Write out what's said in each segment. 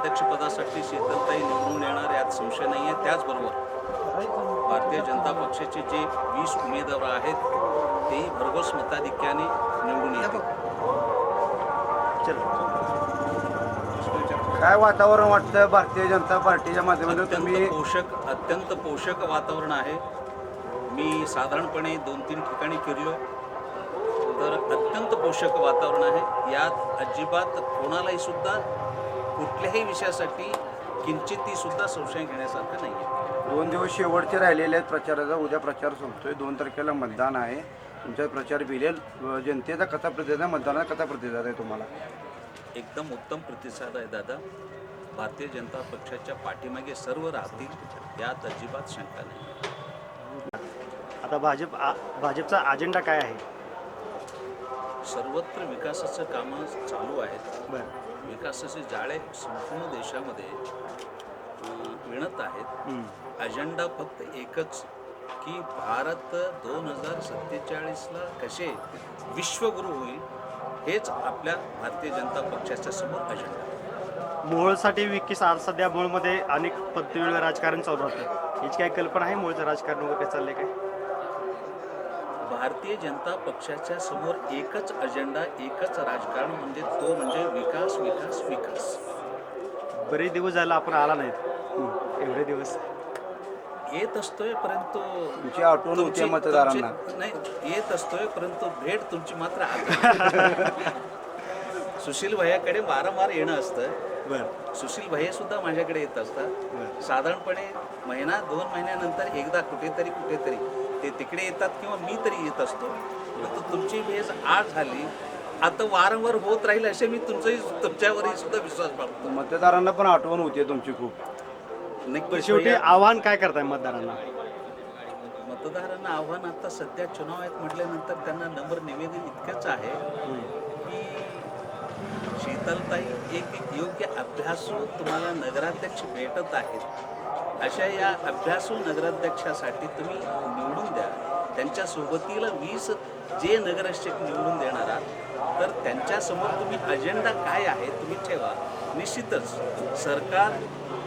नगराध्यक्षपदासाठी शीतलताई निवडून येणार यात संशय नाही आहे त्याचबरोबर भारतीय जनता पक्षाचे जे वीस उमेदवार आहेत तेही भरघोस मताधिक्याने निवडून येतील. काय वातावरण वाटतं भारतीय जनता पार्टीच्या माध्यमातून? तुम्ही पोषक अत्यंत पोषक वातावरण आहे. मी साधारणपणे दोन तीन ठिकाणी फिरलो. तर अत्यंत पोषक वातावरण आहे. यात अजिबात कोणालाही सुद्धा कुठल्याही विषयासाठी किंचितही सुद्धा संशय घेण्यासारखं नाही आहे. दोन दिवस शेवटचे राहिलेले आहेत प्रचाराचा उद्या प्रचार संपतोय. दोन तारखेला मतदान आहे. तुमचा प्रचार भिलेल जनतेचा कसा प्रतिसाद आहे मतदानाचा कसा प्रतिसाद आहे तुम्हाला. एकदम उत्तम प्रतिसाद आहे दादा. भारतीय जनता पक्षाच्या पाठीमागे सर्व राहतील. यात अजिबात शंका नाही. आता भाजप आ- भाजपचा अजेंडा काय आहे? सर्वत्र विकासाचं कामं चालू आहेत. विकासाचे जाळे संपूर्ण देशामध्ये विणत आहेत. अजेंडा फक्त एकच की भारत दोन हजार सत्तेचाळीसला कसे विश्वगुरू होईल हेच आपल्या भारतीय जनता पक्षाच्या समोर अजेंडा. मोहोळसाठी विकी आज सध्या मोहोळमध्ये अनेक पद्धतीवेळेला राजकारण चालू राहतं. याची काय कल्पना आहे मोहोळचं राजकारण वगैरे चाललंय काय? भारतीय जनता पक्षाच्या समोर एकच अजेंडा एकच राजकारण म्हणजे तो म्हणजे विकास विकास विकास. बरेच दिवस झाला आपण आला नाहीत. एवढे दिवस. येत असतोय परंतु तुमची आठवण होते तुमची- मतदारांना तुमची- नाही येत असतोय परंतु भेट तुमची मात्र सुशील भैयाकडे वारंवार येणं असतं. बरं. सुशील भैया सुद्धा माझ्याकडे येत असतात. बरं. साधारणपणे महिना दोन महिन्यानंतर एकदा कुठेतरी कुठेतरी ते तिकडे येतात किंवा मी तरी येत असतो परंतु तुमची भेस आज झाली. आता वारंवार होत राहील असे मी तुमचंही तुमच्यावरही सुद्धा विश्वास बाळगतो. मतदारांना पण आठवण होते तुमची खूप. नक्की शेवटी आव्हान काय करताय मतदारांना? मतदारांना आव्हान आता सध्या चुनाव आहेत म्हटल्यानंतर त्यांना नम्र निवेदन इतकंच आहे की शीतलताई एक एक योग्य अभ्यासू तुम्हाला नगराध्यक्ष भेटत आहेत. अशा या अभ्यासू नगराध्यक्षासाठी तुम्ही निवडून द्या. त्यांच्या सोबतीला वीस जे नगराध्यक्ष निवडून देणार आहात तर त्यांच्यासमोर तुम्ही अजेंडा काय आहे तुम्ही ठेवा. निश्चितच सरकार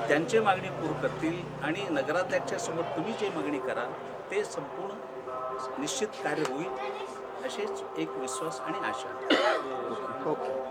त्यांची मागणी पूर्ण करतील आणि नगराध्यक्षासमोर तुम्ही जे मागणी कराल ते संपूर्ण निश्चित कार्य होईल असेच एक विश्वास आणि आशा. ओके.